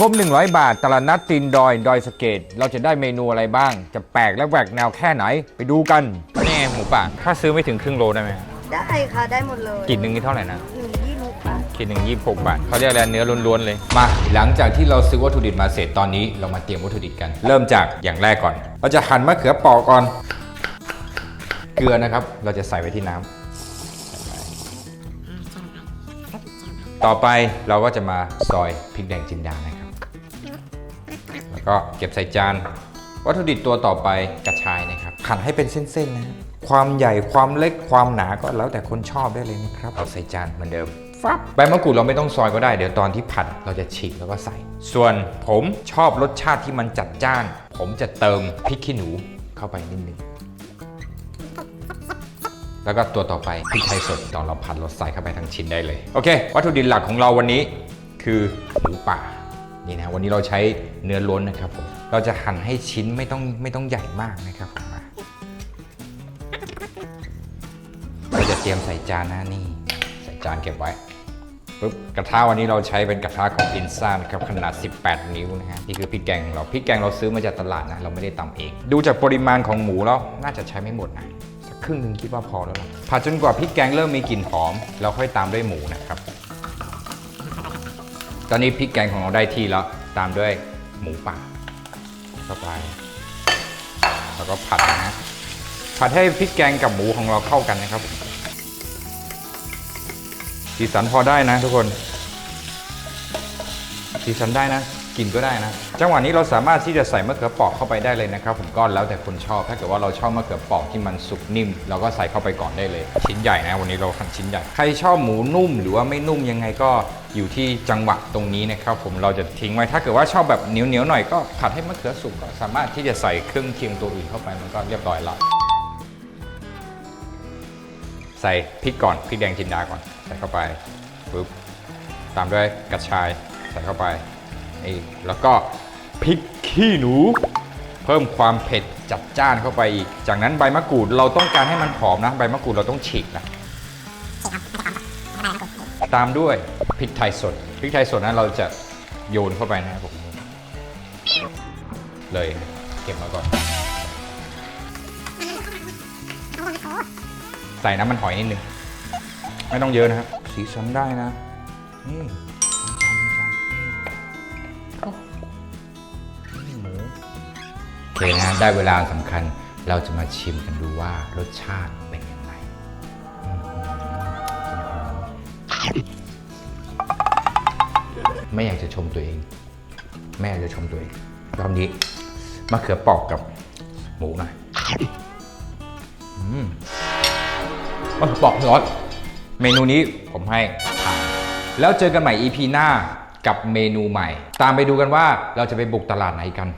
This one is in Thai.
งบ 100 บาทตลาดนัดตีนดอย ดอยสะเกต เราจะได้เมนูอะไรบ้าง จะแปลกและแหวกแนวแค่ไหน ไปดูกัน นี่ไงหมูป่า ถ้าซื้อไม่ถึงครึ่งโลได้ไหมได้ค่ะ ได้หมดเลยกินหนึ่งนี่เท่าไหร่นะหนึ่งยี่สิบบาทขีดหนึ่งยี่สิบหกบาทเขาเรียกอะไรเนื้อล้วนๆเลย มาหลังจากที่เราซื้อวัตถุดิบมาเสร็จตอนนี้เรามาเตรียมวัตถุดิบกัน เริ่มจากอย่างแรกก่อน เราจะหั่นมะเขือเปอกก่อน เกลือนะครับ เราจะใส่ไว้ที่น้ำต่อไปเราก็จะมาซอยพริกแดงจินดานะครับ แล้วก็เก็บใส่จาน วัตถุดิบตัวต่อไปกระชายนะครับหั่นให้เป็นเส้นๆนะฮะความใหญ่ความเล็กความหนาก็แล้วแต่คนชอบได้เลยนะครับเอาใส่จานเหมือนเดิมฟับใบมะกรูดเราไม่ต้องซอยก็ได้เดี๋ยวตอนที่ผัดเราจะฉีกแล้วก็ใส่ ส่วนผมชอบรสชาติที่มันจัดจ้าน ผมจะเติมพริกขี้หนูเข้าไปนิดนึงแล้วก็ตัวต่อไปพริกไทยสดตอนเราผัดเราใส่เข้าไปทั้งชิ้นได้เลย โอเค วัตถุดิบหลักของเราวันนี้คือหมูป่า นี่นะวันนี้เราใช้เนื้อล้นนะครับผมเราจะหั่นให้ชิ้นไม่ต้องไม่ต้องใหญ่มากนะครับผมาเราจะเตรียมใส่จานนะนี่ ใส่จานเก็บไว้ปุ๊บกระทะวันนี้เราใช้เป็นกระทะของอินซ่านะครับขนาด 18 นิ้วนะฮะนี่คือพริกแกงของเราพริกแกงเราซื้อมาจากตลาดนะเราไม่ได้ตำเอง ดูจากปริมาณของหมูแล้วน่าจะใช้ไม่หมดนะสักครึ่งหนึ่งคิดว่าพอแล้วล่ะผัดจนกว่าพริกแกงเริ่มมีกลิ่นหอม แล้วค่อยตามด้วยหมูนะครับ ตอนนี้พริกแกงของเราได้ที่แล้ว ตามด้วยหมูป่าเข้าไป แล้วก็ผัดนะฮะผัดให้พริกแกงกับหมูของเราเข้ากันนะครับ สีสันพอได้นะทุกคน สีสันได้นะ กินก็ได้นะ จังหวะนี้เราสามารถที่จะใส่มะเขือเปอกเข้าไปได้เลยนะครับผมก็แล้วแต่คนชอบ ถ้าเกิดว่าเราชอบมะเขือเปอกที่มันสุกนิ่ม เราก็ใส่เข้าไปก่อนได้เลย ชิ้นใหญ่นะ วันนี้เราหั่นชิ้นใหญ่ ใครชอบหมูนุ่มหรือว่าไม่นุ่มยังไงก็อยู่ที่จังหวะตรงนี้นะครับผมเราจะทิ้งไว้ถ้าเกิดว่าชอบแบบเหนียวๆหน่อยก็ผัดให้มะเขือสุกก็สามารถที่จะใส่เครื่องเคียงตัวอื่นเข้าไปมันก็เรียบร้อยละใส่พริกก่อนพริกแดงจินดาก่อนใส่เข้าไปปุ๊บตามด้วยกระชายใส่เข้าไป นี่แล้วก็พริกขี้หนู เพิ่มความเผ็ดจัดจ้านเข้าไปอีก จากนั้นใบมะกรูดเราต้องการให้มันหอมนะ ใบมะกรูดเราต้องฉีกนะตามด้วยพริกไทยสดพริกไทยสดนั้นเราจะโยนเข้าไปนะครับผมเลยเก็บมาก่อน ใส่น้ำมันหอยนิดนึง ไม่ต้องเยอะนะครับ สีสันได้นะ นี่ เคนะ ได้เวลาสำคัญ เราจะมาชิมกันดูว่ารสชาติเป็นยังไงไม่อยากจะชมตัวเองไม่จะชมตัวเองรอบนี้มะเขือปอกกับหมูหน่อยมะเขือปอกร้อนเมนูนี้ผมให้ผ่านแล้วเจอกันใหม่ EP หน้ากับเมนูใหม่ ตามไปดูกันว่าเราจะไปบุกตลาดไหนกัน